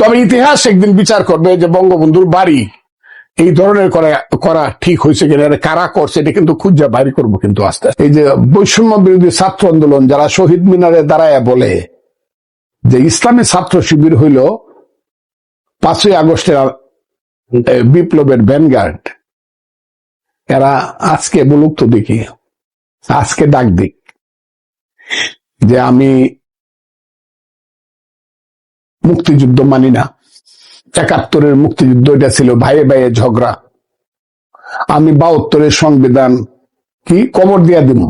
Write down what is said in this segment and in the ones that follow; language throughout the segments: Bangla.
তবে ইতিহাস একদিন বিচার করবে যে বঙ্গবন্ধুর বাড়ি। এই ধরনের করা ঠিক হয়েছে কিনা কারা করছে, এটা কিন্তু খুঁজে বাইরে করব কিন্তু আস্তে আস্তে। এই যে বৈষম্য বিরোধী ছাত্র আন্দোলন যারা শহীদ মিনারে দাঁড়ায় বলে, যে ইসলামী ছাত্র শিবির হইল পাঁচই আগস্টের বিপ্লবের ভ্যানগার্ড। এরা আজকে বলুক তো দেখি, আজকে ডাক দিক। যে আমি মুক্তিযুদ্ধ মানি না। একাত্তরের মুক্তিযুদ্ধ, এটা ছিল ভাইয়ে ভাইয়ে ঝগড়া। আমি বাহাত্তরের সংবিধান কি? কবর দিয়া দিব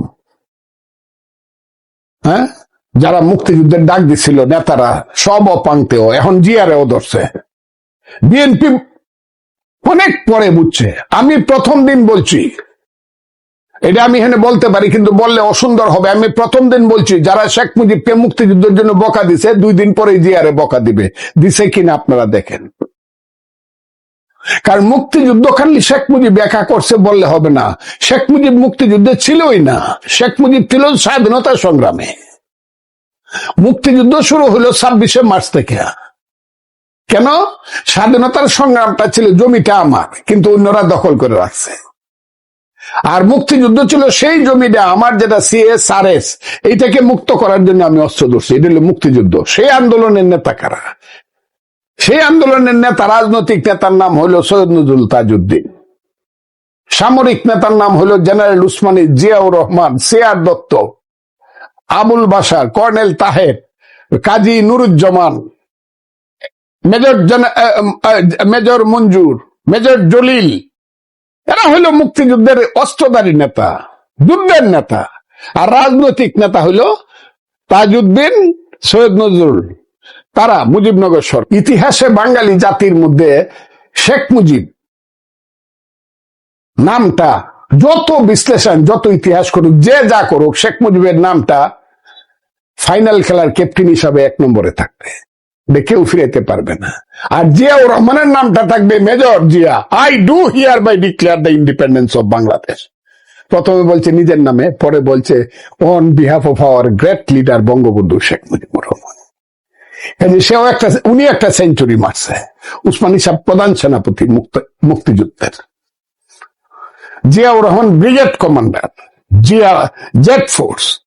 হ্যাঁ? যারা মুক্তিযুদ্ধের ডাক দিছিল, নেতারা, সব অপাঙ্ক্তেও এখন জিয়ারেও ধরছে। বিএনপি অনেক পরে বুঝছে। আমি প্রথম দিন বলছি এটা আমি এখানে বলতে পারি, কিন্তু বললে অসুন্দর হবে। আমি প্রথম দিন বলছি, যারা শেখ মুজিবকে মুক্তিযুদ্ধের জন্য বকা দিছে, দুই দিন পরে জিয়ারে বকা দিবে। দিছে কিনা আপনারা দেখেন। কারণ মুক্তিযুদ্ধ খালি শেখ মুজিব একা করছে বললে হবে না। শেখ মুজিব মুক্তিযুদ্ধে ছিলই না। শেখ মুজিব ছিল স্বাধীনতা সংগ্রামে। মুক্তিযুদ্ধ শুরু হলো ছাব্বিশে মার্চ থেকে। কেন? স্বাধীনতার সংগ্রামটা ছিল জমিটা আমার, কিন্তু অন্যরা দখল করে রাখছে। আর মুক্তিযুদ্ধ ছিল সেই জমিটা আমার যেটা সিএস আর এস এইটাকে মুক্ত করার জন্য আমি অস্ত্র ধরছি। এটা হলো মুক্তিযুদ্ধ। সেই আন্দোলনের নেতা কারা? সেই আন্দোলনের নেতা, রাজনৈতিক নেতার নাম হলো সৈয়দ নজরুল তাজউদ্দিন। সামরিক নেতার নাম হলো জেনারেল উসমানী জিয়াউর রহমান সিয়ার Dutta, Abul Basar colonel Taher, Kazi Nuruzzaman, major major Manzur, major Jalil এরা হইল মুক্তিযুদ্ধের অস্ত্রধারী নেতা, যুদ্ধের নেতা। আর রাজনৈতিক নেতা হইল তাজউদ্দিন সৈয়দ নজরুল। তারা মুজিবনগর সর ইতিহাসে বাঙালি জাতির মধ্যে শেখ মুজিব নামটা যত বিশ্লেষণ, যত ইতিহাস করুক, যে যা করুক, শেখ মুজিবের নামটা ফাইনাল খেলার ক্যাপ্টেন হিসাবে এক নম্বরে থাকবে। কেউ ফিরাইতে পারবে না। আর জিয়াউর রহমানের নামটা থাকবে major Zia. I do hereby declare the independence of Bangladesh প্রথমে বলছে নিজের নামে, পরে বলছে on behalf of our great leader Bangabandhu Sheikh Mujibur Rahman. সেও একটা, উনি একটা সেঞ্চুরি মারছে। উসমানী সাহেব প্রধান সেনাপতি মুক্ত- মুক্তিযুদ্ধের। Ziaur Rahman brigade commander. Zia Z force.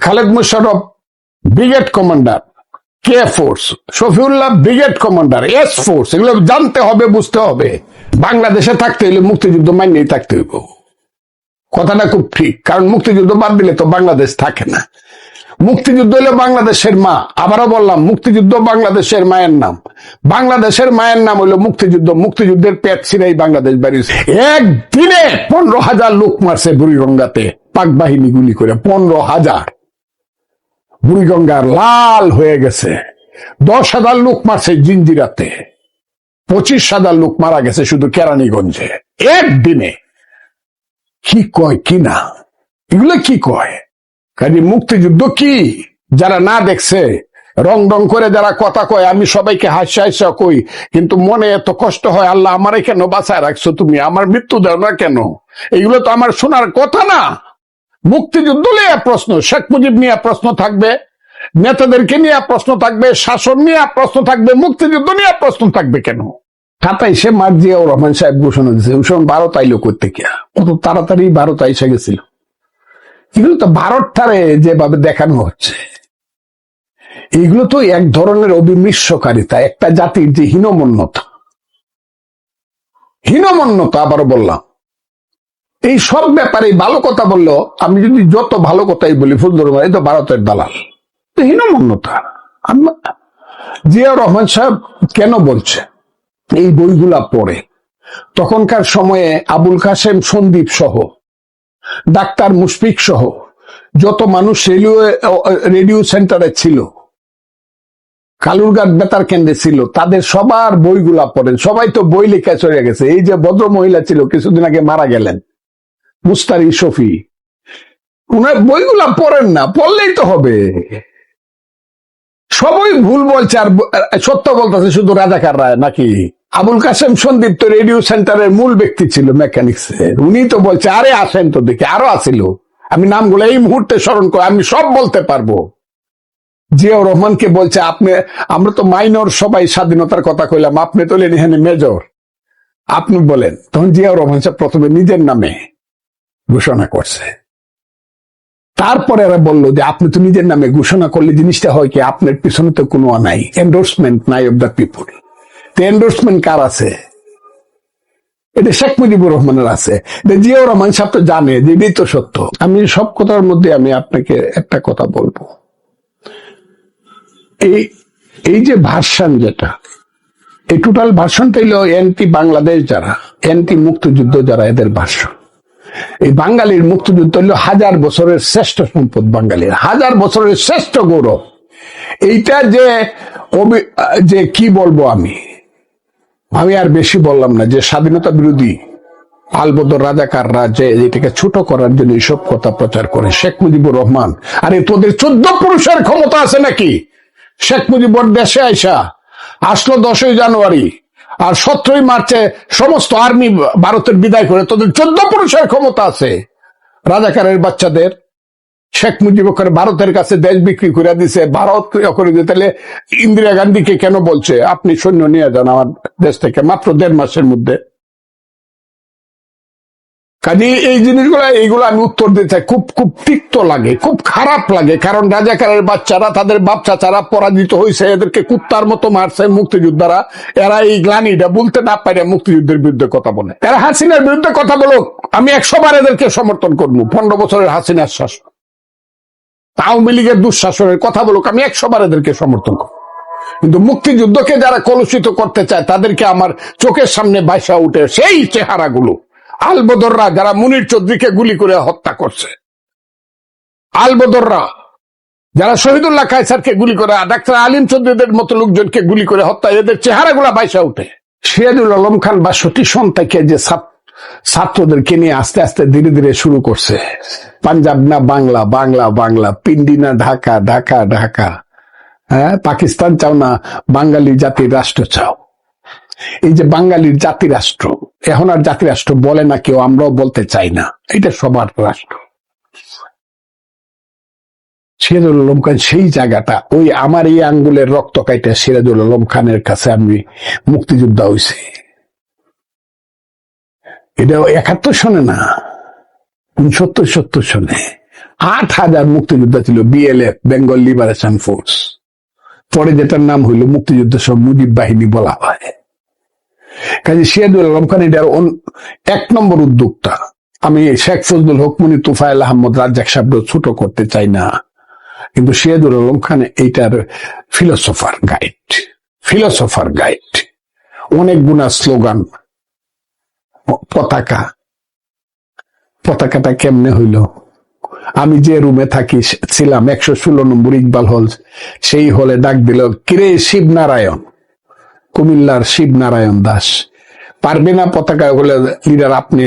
Khaled Musharraf brigade commander. K force Shafiullah brigade commander S force এগুলো জানতে হবে, বুঝতে হবে। বাংলাদেশে থাকতে হইলে মুক্তিযুদ্ধ মাইনেই থাকতে হইব। কথাটা খুব ঠিক, কারণ মুক্তিযুদ্ধ বাদ দিলে তো বাংলাদেশ থাকে না। মুক্তিযুদ্ধ হলো বাংলাদেশের মা, আবারও বললাম, মুক্তিযুদ্ধ বাংলাদেশের মায়ের নাম। বাংলাদেশের মায়ের নাম হলো মুক্তিযুদ্ধ, মুক্তিযুদ্ধের পেট ছিঁড়েই বাংলাদেশ বেরিয়েছে। একদিনে পনেরো হাজার লোক মারছে বুড়িগঙ্গাতে, পাক বাহিনী গুলি করে, পনেরো হাজার। বুড়িগঙ্গার লাল হয়ে গেছে। দশ হাজার লোক মারছে জিঞ্জিরাতে পঁচিশ হাজার লোক মারা গেছে শুধু কেরানীগঞ্জে। একদিনে। কি কয় কি না? এগুলো কি কয়? কাজে মুক্তিযুদ্ধ কি? যারা না দেখছে, রং রং করে যারা কথা কয়, আমি সবাইকে হাসি হাসা কই, কিন্তু মনে এত কষ্ট হয়, আল্লাহ আমারে কেন বাঁচায় রাখছো তুমি? আমার মৃত্যু দাও না কেন? এগুলো তো আমার শোনার কথা না। মুক্তিযুদ্ধ নিয়ে প্রশ্ন, শেখ মুজিব নিয়ে প্রশ্ন থাকবে, নেতাদেরকে নিয়ে প্রশ্ন থাকবে, শাসন নিয়ে প্রশ্ন থাকবে, মুক্তিযুদ্ধ নিয়ে প্রশ্ন থাকবে কেন? খাতায় সে মার জিয়াউর রহমান সাহেব ঘোষণা দিয়েছে ওই সময় ভারত আইলো করতে গিয়া। কত তাড়াতাড়ি ভারত আইসা গেছিল। এগুলো তো ভারতটারে যেভাবে দেখানো হচ্ছে। এগুলো তো এক ধরনের অবিমৃষ্যকারিতা একটা জাতির যে হীনমন্যতা। হীনমন্যতা আবারও বললাম। এই সব ব্যাপারে ভালো কথা বলল আমি যদি যত ভালো কথাই বলি ফুলদর এই তো ভারতের দালাল। হীনমন্যতা। জিয়াউর রহমান সাহেব কেন বলছে? এই বইগুলা পড়ে। তখনকার সময়ে আবুল কাসেম সন্দীপ সহ, ডাক্তার মুশফিক সহ, যত মানুষ রেডিও রেডিও সেন্টারে ছিল, কালুরঘাট বেতার কেন্দ্রে ছিল, তাদের সবার বইগুলা পড়েন। সবাই তো বই লেখা চলে গেছে। এই যে ভদ্র মহিলা ছিল, কিছুদিন আগে মারা গেলেন। মুস্তারি শফি। উনার বইগুলা পড়েন না, পড়লেই তো হবে। সবাই ভুল বলছে আর সত্য বলতেছে শুধু রাজাকার রায় নাকি? আবুল কাসেম সন্দীপ তো রেডিও সেন্টারের মূল ব্যক্তি ছিল মেকানিক্স উনি তো বলছে, আরে আসেন তো দেখি, আরও আসিল আমি নামগুলো এই মুহূর্তে স্মরণ করে, আমি সব বলতে পারব। জিয়াউর রহমানকে বলছে, আপনি, আমরা তো মাইনর সবাই স্বাধীনতার কথা কইলাম, আপনি তো হলেন এখানে মেজর। আপনি বলেন, তখন জিয়াউর রহমান সাহেব প্রথমে নিজের নামে ঘোষণা করছে। তারপরে এরা বলল যে, আপনি তো নিজের নামে ঘোষণা করলে জিনিসটা হয় কি? আপনার পিছনে তো কোনো নাই। এন্ডোর্সমেন্ট নাই অব দ্য পিপুল তো এন্ডোর্সমেন্ট কার আছে? এটা শেখ মুজিবুর রহমানের আছে। জিয়াউর রহমান সাহেব তো জানে যে এটাই তো সত্য। আমি সব কথার মধ্যে আমি আপনাকে একটা কথা বলব। এই এই যে ভার্সান যেটা, এই টোটাল ভার্সনটা হলো এন্টি বাংলাদেশ যারা এন্টি মুক্তিযুদ্ধ যারা, এদের ভার্সন। এই বাঙালির মুক্তিযুদ্ধ হলো হাজার বছরের শ্রেষ্ঠ সম্পদ বাঙালির, হাজার বছরের শ্রেষ্ঠ গৌরব। এইটা যে যে কি বলব আমি? আমি আর বেশি বললাম না, যে স্বাধীনতা বিরোধী আলবদর রাজাকাররা যে এটাকে ছোট করার জন্য এইসব কথা প্রচার করে, শেখ মুজিবুর রহমান। আরে, তোদের চোদ্দ পুরুষের ক্ষমতা আছে নাকি? শেখ মুজিবুর দেশে আইসা, আসলো দশই জানুয়ারি। আর সতেরোই মার্চে সমস্ত আর্মি ভারতের বিদায় করে, তোদের চোদ্দ পুরুষের ক্ষমতা আছে। রাজাকারের বাচ্চাদের। শেখ মুজিব করে ভারতের কাছে দেশ বিক্রি করে দিছে, ভারত করে দিয়ে তাহলে ইন্দিরা গান্ধীকে কেন বলছে? আপনি সৈন্য নিয়ে যান আমার দেশ থেকে, মাত্র দেড় মাসের মধ্যে। কাজে এই জিনিসগুলো, এইগুলো আমি উত্তর দিতে চাই। খুব খুব তিক্ত লাগে, খুব খারাপ লাগে, কারণ রাজাকারের বাচ্চারা, তাদের বাপ চাচারা পরাজিত হয়েছে এদেরকে কুত্তার মতো মারছে মুক্তিযোদ্ধারা। এরা এই গ্লানিটা বলতে না পারে মুক্তিযুদ্ধের বিরুদ্ধে কথা বলে। এরা হাসিনার বিরুদ্ধে কথা বলো আমি একশো বার এদেরকে সমর্থন করব, পনেরো বছরের হাসিনার শাসন। আওয়ামী লীগের দুঃশাসনের কথা বলুক, আমি একশো বার এদেরকে সমর্থন করব। কিন্তু মুক্তিযুদ্ধকে যারা কলুষিত করতে চায়, তাদেরকে আমার চোখের সামনে বাইসা উঠে সেই চেহারাগুলো। আলবদররা যারা মুনির চৌধুরীকে গুলি করে হত্যা করছে। আলবদররা যারা শহীদুল্লাহ কায়সারকে গুলি করে, ডাক্তার আলিম চৌধুরীদের মতো লোকজনকে গুলি করে হত্যা, এদের চেহারাগুলা বাইসা উঠে। সিরাজুল আলম খান বা সতী থেকে যে ছাত্রদেরকে নিয়ে আস্তে আস্তে ধীরে ধীরে শুরু করছে। পাঞ্জাব না বাংলা বাংলা বাংলা, পিন্ডি না ঢাকা ঢাকা ঢাকা। হ্যাঁ পাকিস্তান চাও না বাঙালি জাতির রাষ্ট্র চাও। এই যে বাঙালির জাতি রাষ্ট্র এখন আর জাতি রাষ্ট্র বলে না কেউ, আমরাও বলতে চাই না। এটা সবার রাষ্ট্র। সিরাজুল আলম খান সেই জায়গাটা, ওই আমার এই আঙ্গুলের রক্ত কাইটা সিরাজুল আলম খানের কাছে আমি মুক্তিযোদ্ধা হয়েছি এটা একাত্তর সনে না, উনসত্তর, সত্তর সনে। আট হাজার মুক্তিযোদ্ধা ছিল, বিএলএফ, বেঙ্গল লিবারেশন ফোর্স। পরে যেটার নাম হইল মুক্তিযুদ্ধ সব মুজিব বাহিনী বলা হয়। কাজে সিরাজুল আলম খান এটার এক নম্বর উদ্যোক্তা। আমি শেখ ফজলুল হকমনি তুফাইল আহমদ, রাজ্জাক সাহেব ছোট করতে চাই না। কিন্তু সিরাজুল আলম খান এইটার ফিলোসফার গাইড ফিলোসফার গাইড অনেক গুণা স্লোগান পতাকা। পতাকাটা কেমনে হইল? আমি যে রুমে থাকি, ছিলাম একশো ষোলো নম্বর ইকবাল হল, সেই হলে ডাক দিল, কিরে শিবনারায়ণ? কুমিল্লার শিবনারায়ণ দাস। পারবে না পতাকা হলে লিডার আপনি,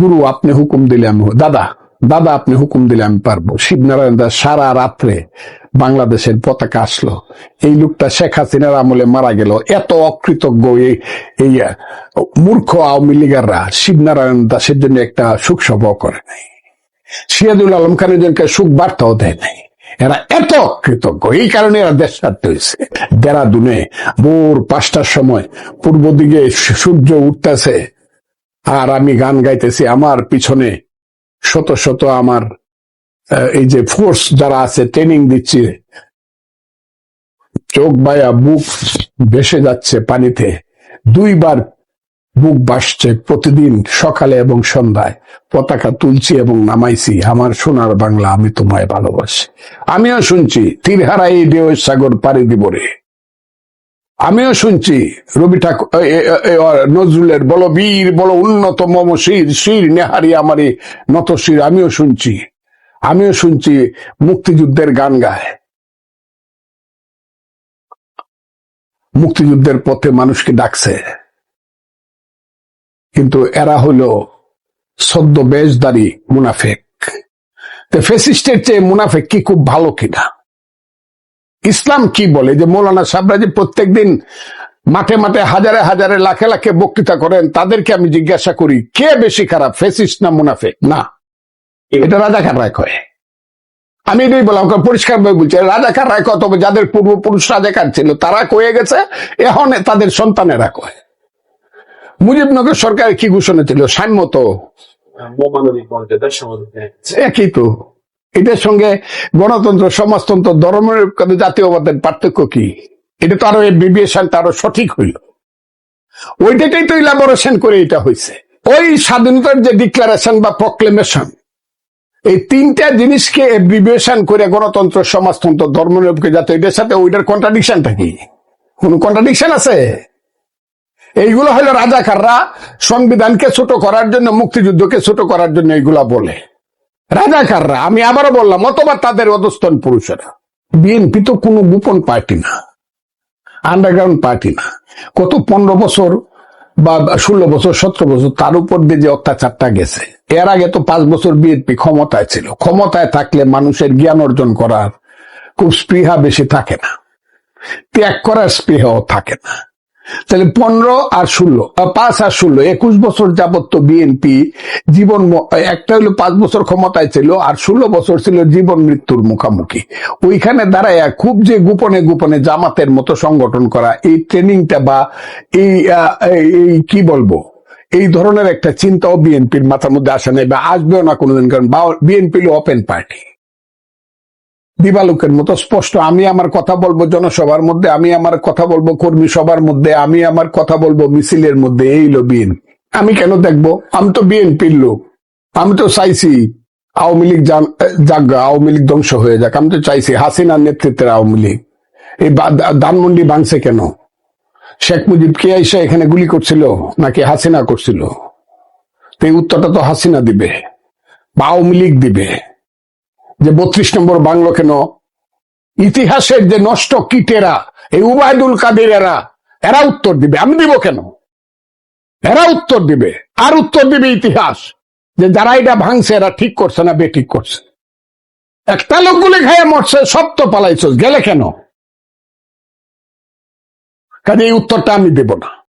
গুরু আপনি হুকুম দিলে আমি, দাদা দাদা আপনি হুকুম দিলে আমি পারব। শিবনারায়ণ দাস সারা রাত্রে বাংলাদেশের পতাকা আসলো। এই লোকটা শেখ হাসিনার আমলে মারা গেল। এত অকৃতজ্ঞ এই এই মূর্খ আওয়ামী লীগাররা শিবনারায়ণ দাসের জন্য একটা সুখ সভাও করে নাই। সিরাজুল আলম খানের জন্য সুখ বার্তাও দেয় নাই। এরা এত কৃতজ্ঞ। এই কারণে এরা দেশ ছাড়তে হয়েছে। দেরাদুনে ভোর পাঁচটার সময় পূর্ব দিকে সূর্য উঠতেছে আর আমি গান গাইতেছি আমার পিছনে শত শত আমার এই যে ফোর্স যারা আছে ট্রেনিং দিচ্ছি। চোখ বায়া, বুক ভেসে যাচ্ছে পানিতে। দুইবার বুক বাসছে প্রতিদিন সকালে এবং সন্ধ্যায়। পতাকা তুলছি এবং নামাইছি। আমার সোনার বাংলা আমি তোমায় ভালোবাসি। আমিও শুনছি, তীরহারা এই ঢেউ সাগর পাড়ি দিব রে। আমিও শুনছি, রবি ঠাকুর নজরুলের বলো বীর বলো উন্নত মম শির শির নেহারি আমারে নত শির। আমিও শুনছি আমিও শুনছি মুক্তিযুদ্ধের গান গায়। মুক্তিযুদ্ধের পথে মানুষকে ডাকছে। কিন্তু এরা হলো সদ্য বেশদারি মুনাফেক। ফেসিস্টের চেয়ে মুনাফেক কি খুব ভালো কিনা? ইসলাম কি বলে? যে মৌলানা সাহরা যে প্রত্যেকদিন মাঠে মাঠে হাজারে হাজারে লাখে লাখে বক্তৃতা করেন, তাদেরকে আমি জিজ্ঞাসা করি, কে বেশি খারাপ, ফেসিস্ট না মুনাফেক? না। এটা রাজাকার রায় কয়। আমি এটাই বললাম পরিষ্কার ভাবে বলছি, রাজাকার রায় কত যাদের পূর্বপুরুষ রাজাকার ছিল, তারা কয়ে গেছে এখন তাদের সন্তানেরা কয়। মুজিবনগর সরকারের কি ঘোষণা ছিল সাম্যত একই তো। এটার সঙ্গে গণতন্ত্র সমাজতন্ত্র ধর্মের জাতীয়বাদের পার্থক্য কি? এটা তো আরও বিবেশনটা আরও সঠিক হইল। ওইটাকেই তো ইলাবোরেশন করে এটা হয়েছে ওই স্বাধীনতার যে ডিক্লারেশন বা প্রক্লেমেশন এই তিনটা জিনিসকে বিবেচন করে গণতন্ত্র সমাজতন্ত্র ধর্মনিরপেক্ষ যাতে এটার সাথে ওইটার কন্ট্রাডিকশনটা কি? কোন কন্ট্রাডিকশন আছে? এইগুলো হলো রাজাকাররা সংবিধানকে ছোট করার জন্য, মুক্তিযুদ্ধকে ছোট করার জন্য এইগুলা বলে। রাজাকাররা, আমি আবারও বললাম অথবা তাদের অধস্তন পুরুষেরা। বিএনপি তো কোনো গোপন পার্টি না, আন্ডারগ্রাউন্ড পার্টি না। কত পনেরো বছর বা ষোলো বছর, সতেরো বছর তার উপর দিয়ে যে অত্যাচারটা গেছে। এর আগে তো পাঁচ বছর বিএনপি ক্ষমতায় ছিল। ক্ষমতায় থাকলে মানুষের জ্ঞান অর্জন করার খুব স্পৃহা বেশি থাকে না। ত্যাগ করার স্পৃহাও থাকে না। তাহলে পনেরো আর ষোলো পাঁচ আর ষোলো, একুশ বছর যাবত তো বিএনপি জীবন একটা হলো পাঁচ বছর ক্ষমতায় ছিল আর ষোলো বছর ছিল জীবন মৃত্যুর মুখামুখি। ওইখানে দাঁড়ায় খুব যে গোপনে গোপনে জামাতের মতো সংগঠন করা, এই ট্রেনিংটা বা এই এই কি বলব? এই ধরনের একটা চিন্তাও বিএনপির মাথার মধ্যে আসে নাই বা আসবেও না কোনোদিন, কারণ বিএনপি ওপেন পার্টি দিবালোকের মতো স্পষ্ট। আমি আমার কথা বলব জনসভার মধ্যে, আমি আমার কথা বলব কর্মী সভার মধ্যে, আমি আমার কথা বলব মিছিলের মধ্যে, এই লো বিএনপি। আমি কেন দেখব? আমি তো বিএনপির লোক। আমি তো চাইছি আওয়ামী লীগ যাক, আওয়ামী লীগ ধ্বংস হয়ে যাক। আমি তো চাইছি হাসিনার নেতৃত্বের আওয়ামী লীগ। এই ধানমন্ডি ভাঙছে কেন? শেখ মুজিব কে এসে এখানে গুলি করছিল নাকি হাসিনা করছিল? এই উত্তরটা তো হাসিনা দিবে, বা আওয়ামী লীগ দিবে। যে বত্রিশ নম্বর বাংলো কেন? ইতিহাসের যে নষ্ট কিটেরা, এই উবায়দুল কাদের এরা এরা উত্তর দিবে। আমি দিব কেন? এরা উত্তর দিবে। আর উত্তর দিবে ইতিহাস। যে যারা এটা ভাঙছে, এরা ঠিক করছে না বে ঠিক করছে। একটা লোক গুলি খাইয়ে মরছে, সব তো পালাইছ। গেলে কেন? কাজে এই উত্তরটা আমি দেব না।